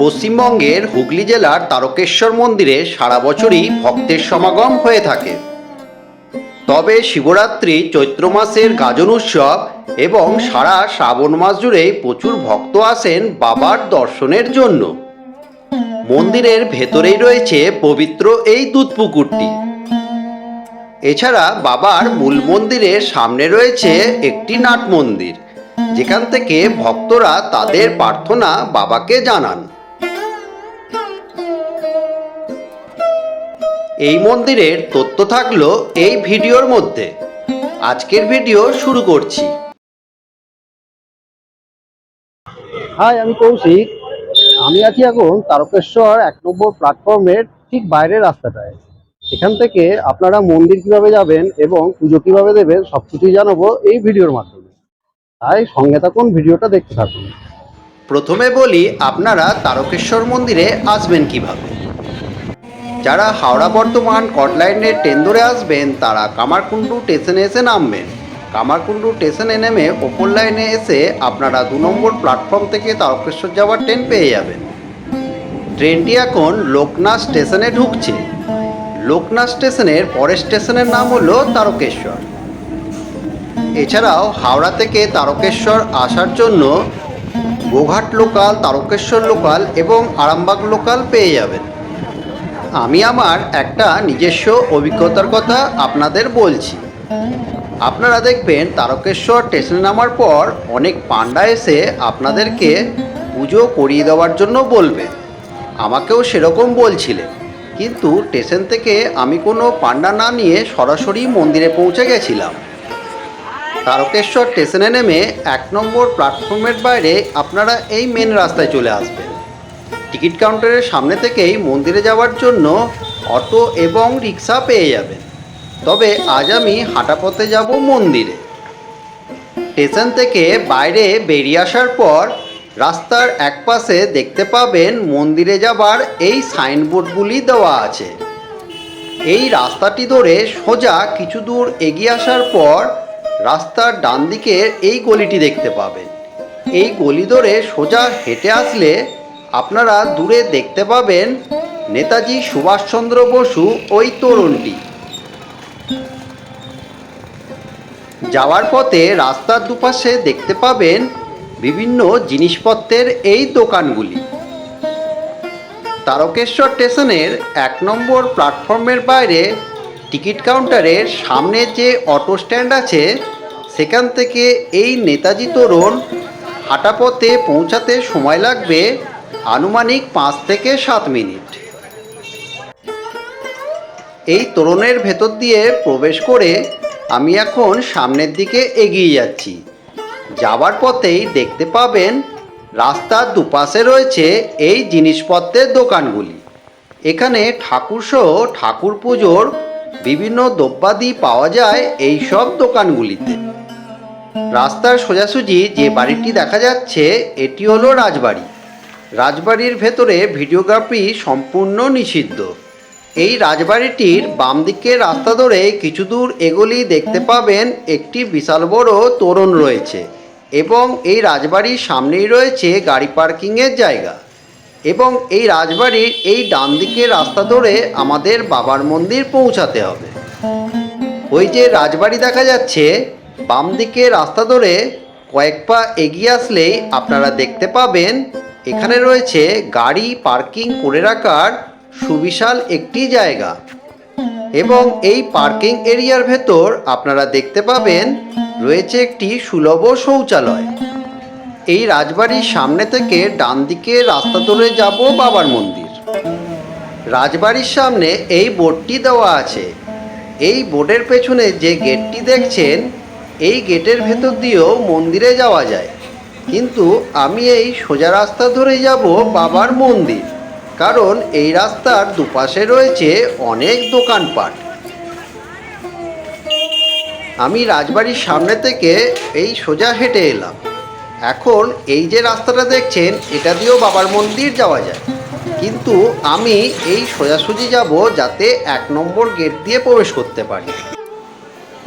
পশ্চিমবঙ্গের হুগলি জেলার তারকেশ্বর মন্দিরে সারা বছরই ভক্তের সমাগম হয়ে থাকে। তবে শিবরাত্রি চৈত্র মাসের গাজন উৎসব এবং সারা শ্রাবণ মাস জুড়ে প্রচুর ভক্ত আসেন বাবার দর্শনের জন্য। মন্দিরের ভেতরেই রয়েছে পবিত্র এই দুধ পুকুরটি এছাড়া বাবার মূল মন্দিরের সামনে রয়েছে একটি নাট মন্দির। যেখান থেকে ভক্তরা তাদের প্রার্থনা বাবাকে জানান। এই মন্দিরের তথ্য থাকল এই ভিডিওর মধ্যে। আজকের ভিডিও শুরু করছি। হাই আমি কৌশিক। আমি আছি এখন তারকেশ্বর এক নম্বর প্ল্যাটফর্মের ঠিক বাইরের রাস্তাটায়। এখান থেকে আপনারা মন্দির কীভাবে যাবেন এবং পুজো কীভাবে দেবেন সব কিছুই জানাব এই ভিডিওর মাধ্যমে। তাই সঙ্গে থাকুন ভিডিওটা দেখতে থাকুন। প্রথমে বলি আপনারা তারকেশ্বর মন্দিরে আসবেন কীভাবে? যারা হাওড়া বর্ধমান কটলাইনের ট্রেন ধরে আসবেন, তারা কামারকুণ্ডু স্টেশনে এসে নামবেন। কামারকুণ্ডু স্টেশনে নেমে ওপর লাইনে এসে আপনারা দু নম্বর প্ল্যাটফর্ম থেকে তারকেশ্বর যাওয়ার ট্রেন পেয়ে যাবেন। ট্রেনটি এখন লোকনাথ স্টেশনে ঢুকছে। লোকনাথ স্টেশনের পরের স্টেশনের নাম হলো তারকেশ্বর। এছাড়াও হাওড়া থেকে তারকেশ্বর আসার জন্য গোঘাট লোকাল, তারকেশ্বর লোকাল এবং আরামবাগ লোকাল পেয়ে যাবেন। আমি আমার একটা নিজস্ব অভিজ্ঞতার কথা আপনাদের বলছি। আপনারা দেখবেন তারকেশ্বর স্টেশনে নামার পর অনেক পান্ডা এসে আপনাদেরকে পুজো করিয়ে দেওয়ার জন্য বলবে। আমাকেও সেরকম বলছিলেন কিন্তু স্টেশন থেকে আমি কোনো পান্ডা না নিয়ে সরাসরি মন্দিরে পৌঁছে গেছিলাম। তারকেশ্বর স্টেশনে নেমে এক নম্বর প্ল্যাটফর্মের বাইরে আপনারা এই মেন রাস্তায় চলে আসবেন। টিকিট কাউন্টারের সামনে থেকেই মন্দিরে যাওয়ার জন্য অটো এবং রিক্সা পেয়ে যাবেন। তবে আজ আমি হাঁটা পথে যাব মন্দিরে। স্টেশন থেকে বাইরে বেরিয়ে আসার পর রাস্তার একপাশে দেখতে পাবেন মন্দিরে যাবার এই সাইনবোর্ডগুলি দেওয়া আছে। এই রাস্তাটি ধরে সোজা কিছু দূর এগিয়ে আসার পর রাস্তার ডান দিকে এই গলিটি দেখতে পাবেন। এই গলি ধরে সোজা হেঁটে আসলে আপনারা দূরে দেখতে পাবেন নেতাজি সুভাষচন্দ্র বসু ওই তরুণটি। যাওয়ার পথে রাস্তার দুপাশে দেখতে পাবেন বিভিন্ন জিনিসপত্রের এই দোকানগুলি। তারকেশ্বর স্টেশনের এক নম্বর প্ল্যাটফর্মের বাইরে টিকিট কাউন্টারের সামনে যে অটো স্ট্যান্ড আছে, সেখান থেকে এই নেতাজি তরুণ হাঁটা পথে পৌঁছাতে সময় লাগবে আনুমানিক পাঁচ থেকে সাত মিনিট। এই তোরণের ভেতর দিয়ে প্রবেশ করে আমি এখন সামনের দিকে এগিয়ে যাচ্ছি। যাওয়ার পথেই দেখতে পাবেন রাস্তার দুপাশে রয়েছে এই জিনিসপত্রের দোকানগুলি। এখানে ঠাকুরসহ ঠাকুর পুজোর বিভিন্ন দ্রব্যাদি পাওয়া যায় এই সব দোকানগুলিতে। রাস্তার সোজাসুজি যে বাড়িটি দেখা যাচ্ছে, এটি হলো রাজবাড়ি। রাজবাড়ির ভেতরে ভিডিওগ্রাফি সম্পূর্ণ নিষিদ্ধ। এই রাজবাড়িটির বাম দিকে রাস্তা ধরে কিছু দূর এগোলেই দেখতে পাবেন একটি বিশাল বড় তোরণ রয়েছে এবং এই রাজবাড়ির সামনেই রয়েছে গাড়ি পার্কিংয়ের জায়গা। এবং এই রাজবাড়ির এই ডান দিকে রাস্তা ধরে আমাদের বাবার মন্দির পৌঁছাতে হবে। ওই যে রাজবাড়ি দেখা যাচ্ছে বাম দিকে রাস্তা ধরে কয়েক পা এগিয়ে আসলেই আপনারা দেখতে পাবেন এখানে রয়েছে গাড়ি, পার্কিং করে রাখার সুবিশাল একটি জায়গা। এবং এই পার্কিং এরিয়ার ভেতর আপনারা দেখতে পাবেন রয়েছে একটি সুলভ শৌচালয়। এই রাজবাড়ির সামনে থেকে ডান দিকে রাস্তা ধরে যাব বাবার মন্দির। রাজবাড়ির সামনে এই বোর্ডটি দেওয়া আছে। এই বোর্ডের পেছনে যে গেটটি দেখছেন, এই গেটের ভেতর দিয়েও মন্দিরে যাওয়া যায়। কিন্তু আমি এই সোজা রাস্তা ধরে যাব বাবার মন্দির, কারণ এই রাস্তার দুপাশে রয়েছে অনেক দোকানপাট। আমি রাজবাড়ির সামনে থেকে এই সোজা হেঁটে এলাম। এখন এই যে রাস্তাটা দেখছেন, এটা দিয়েও বাবার মন্দির যাওয়া যায়। কিন্তু আমি এই সোজাসুজি যাব যাতে এক নম্বর গেট দিয়ে প্রবেশ করতে পারি।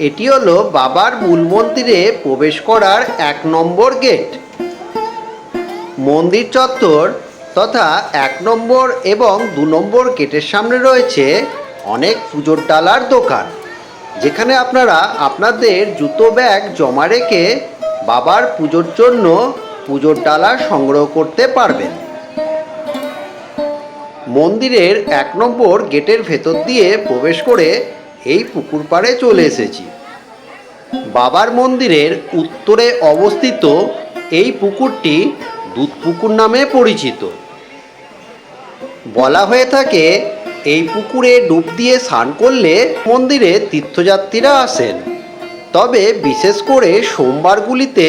এটি হলো বাবার মূল মন্দিরে প্রবেশ করার এক নম্বর গেট। মন্দির চত্বর তথা এক নম্বর এবং দু নম্বর গেটের সামনে রয়েছে অনেক পুজোর ডালার দোকান, যেখানে আপনারা আপনাদের জুতো ব্যাগ জমা রেখে বাবার পুজোর জন্য পুজোর ডালা সংগ্রহ করতে পারবেন। মন্দিরের এক নম্বর গেটের ভেতর দিয়ে প্রবেশ করে এই পুকুর পাড়ে চলে এসেছি। বাবার মন্দিরের উত্তরে অবস্থিত এই পুকুরটি দুধ পুকুর নামে পরিচিত। বলা হয়ে থাকে, এই পুকুরে ডুব দিয়ে স্নান করলে মন্দিরে তীর্থযাত্রীরা আসেন। তবে বিশেষ করে সোমবারগুলিতে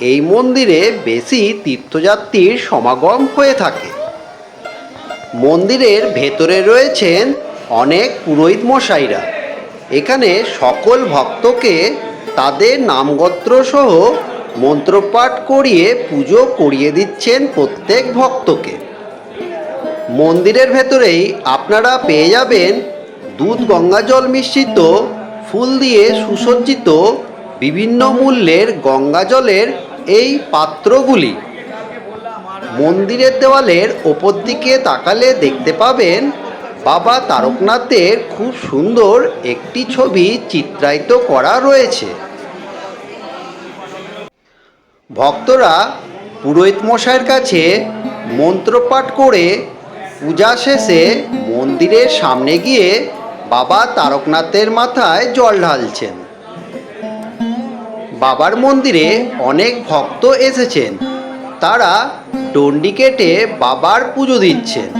এই মন্দিরে বেশি তীর্থযাত্রীর সমাগম হয়ে থাকে। মন্দিরের ভেতরে রয়েছেন অনেক পুরোহিত মশাইরা। এখানে সকল ভক্তকে তাদের নামগোত্র সহ মন্ত্রপাঠ করিয়ে পুজো করিয়ে দিচ্ছেন প্রত্যেক ভক্তকে। মন্দিরের ভেতরেই আপনারা পেয়ে যাবেন দুধ গঙ্গাজল মিশ্রিত, ফুল দিয়ে সুসজ্জিত বিভিন্ন মূল্যের গঙ্গাজলের এই পাত্রগুলি। মন্দিরের দেওয়ালের ওপর দিকে তাকালে দেখতে পাবেন বাবা তারকনাথের খুব সুন্দর একটি ছবি চিত্রায়িত করা রয়েছে। ভক্তরা পুরোহিত মশাইয়ের কাছে মন্ত্রপাঠ করে পূজা শেষে মন্দিরের সামনে গিয়ে বাবা তারকনাথের মাথায় জল ঢালছেন। বাবার মন্দিরে অনেক ভক্ত এসেছেন। তারা ডন্ডি কেটে বাবার পুজো দিচ্ছেন।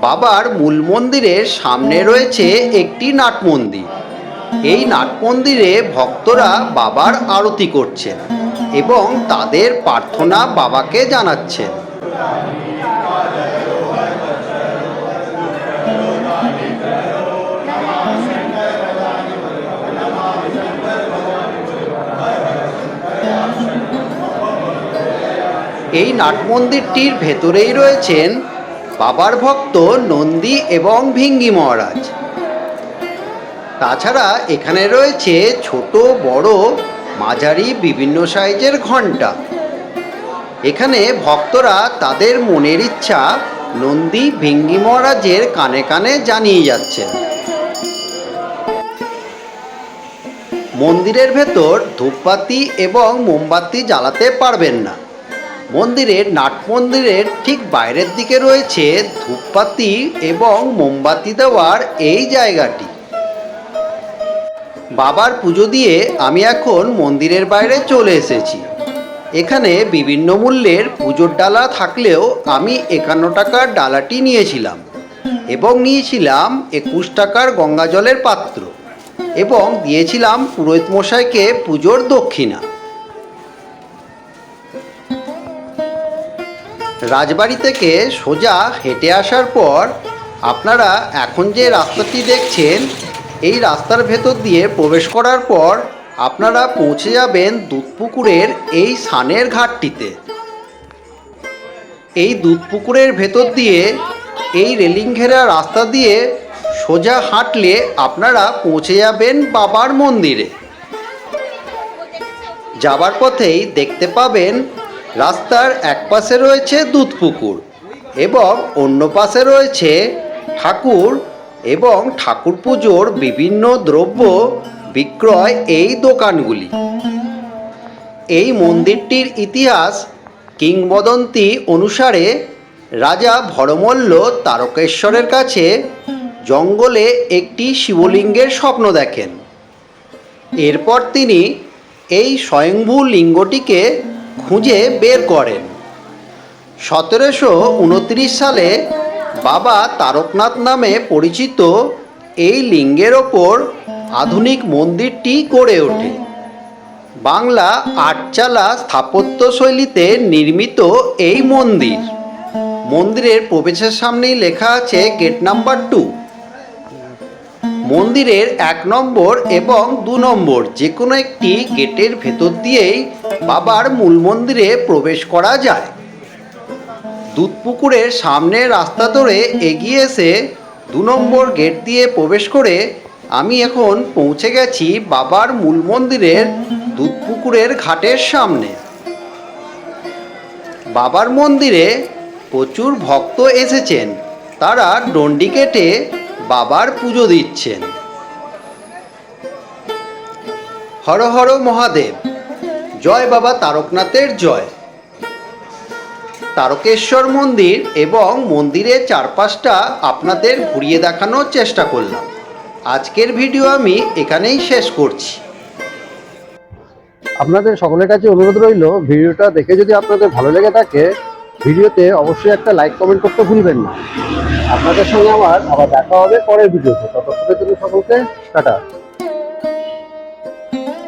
বাবার মূল মন্দিরের সামনে রয়েছে একটি নাট মন্দির। এই নাট মন্দিরে ভক্তরা বাবার আরতি করছেন। এবং তাদের প্রার্থনা বাবাকে জানাচ্ছেন। এই নাট মন্দিরটির ভেতরেই রয়েছেন বাবার ভক্ত নন্দী এবং ভিঙ্গি মহারাজ। তাছাড়া এখানে রয়েছে ছোট বড় মাঝারি বিভিন্ন সাইজের ঘণ্টা। এখানে ভক্তরা তাদের মনের ইচ্ছা নন্দী ভিঙ্গি মহারাজের কানে কানে জানিয়ে যাচ্ছেন। মন্দিরের ভেতর ধূপবাতি এবং মোমবাতি জ্বালাতে পারবেন না। মন্দিরের নাট মন্দিরের ঠিক বাইরের দিকে রয়েছে ধূপবাতি এবং মোমবাতি দেওয়ার এই জায়গাটি। বাবার পুজো দিয়ে আমি এখন মন্দিরের বাইরে চলে এসেছি। এখানে বিভিন্ন মূল্যের পুজোর ডালা থাকলেও আমি একান্ন টাকার ডালাটি নিয়েছিলাম এবং নিয়েছিলাম একুশ টাকার গঙ্গা জলের পাত্র এবং দিয়েছিলাম পুরোহিত মশাইকে পুজোর দক্ষিণা। রাজবাড়ি থেকে সোজা হেঁটে আসার পর আপনারা এখন যে রাস্তাটি দেখছেন এই রাস্তার ভেতর দিয়ে প্রবেশ করার পর আপনারা পৌঁছে যাবেন দুধপুকুরের এই সানের ঘাটটিতে। এই দুধপুকুরের ভেতর দিয়ে এই রেলিং ঘেরা রাস্তা দিয়ে সোজা হাঁটলে আপনারা পৌঁছে যাবেন বাবার মন্দিরে। যাবার পথেই দেখতে পাবেন রাস্তার এক পাশে রয়েছে দুধপুকুর এবং অন্য পাশে রয়েছে ঠাকুর এবং ঠাকুর পুজোর বিভিন্ন দ্রব্য বিক্রয় এই দোকানগুলি। এই মন্দিরটির ইতিহাস কিংবদন্তি অনুসারে রাজা ভরমল্ল তারকেশ্বরের কাছে জঙ্গলে একটি শিবলিঙ্গের স্বপ্ন দেখেন। এরপর তিনি এই স্বয়ংভূ লিঙ্গটিকে খুঁজে বের করেন। সতেরোশো উনত্রিশ সালে বাবা তারকনাথ নামে পরিচিত এই লিঙ্গের ওপর আধুনিক মন্দিরটি গড়ে ওঠে। বাংলা আটচালা স্থাপত্য শৈলীতে নির্মিত এই মন্দির। মন্দিরের প্রবেশের সামনেই লেখা আছে গেট নাম্বার টু। মন্দিরের এক নম্বর এবং দু নম্বর যে কোনো একটি গেটের ভেতর দিয়েই বাবার মূল মন্দিরে প্রবেশ করা যায়। দুধপুকুরের সামনে রাস্তা ধরে এগিয়ে এসে দু নম্বর গেট দিয়ে প্রবেশ করে আমি এখন পৌঁছে গেছি বাবার মূল মন্দিরের দুধপুকুরের ঘাটের সামনে। বাবার মন্দিরে প্রচুর ভক্ত এসেছেন। তারা ডন্ডি কেটে বাবার পুজো দিচ্ছেন। হর হর মহাদেব। জয় বাবা তারকনাথের জয়। তারকেশ্বর মন্দির এবং মন্দিরের চারপাশটা আপনাদের ঘুরিয়ে দেখানোর চেষ্টা করলাম। আজকের ভিডিও আমি এখানেই শেষ করছি। আপনাদের সকলের কাছে অনুরোধ রইল, ভিডিওটা দেখে যদি আপনাদের ভালো লেগে থাকে, ভিডিওতে অবশ্যই একটা লাইক কমেন্ট করতে ভুলবেন না। আপনাদের সঙ্গে আমার আবার দেখা হবে পরের ভিডিওতে। ততক্ষণের জন্য সকলকে টাটা।